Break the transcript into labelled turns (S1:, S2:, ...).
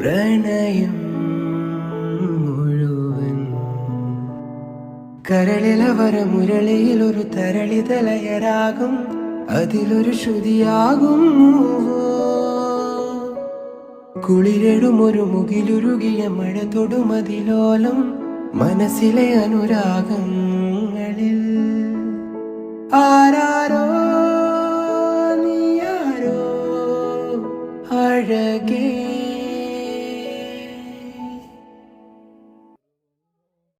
S1: പ്രണയം മുഴുവൻ. കരളിലവര മുരളിയിൽ ഒരു തരളിതലയരാകും. അതിലൊരു ശ്രുതിയാകും കുളിരടും ഒരു മുകിലുരുകിയ മഴ തൊടുമതിലോലം മനസ്സിലെ അനുരാഗങ്ങളിൽ. ആരാരോ നീയാരോ അഴകേ.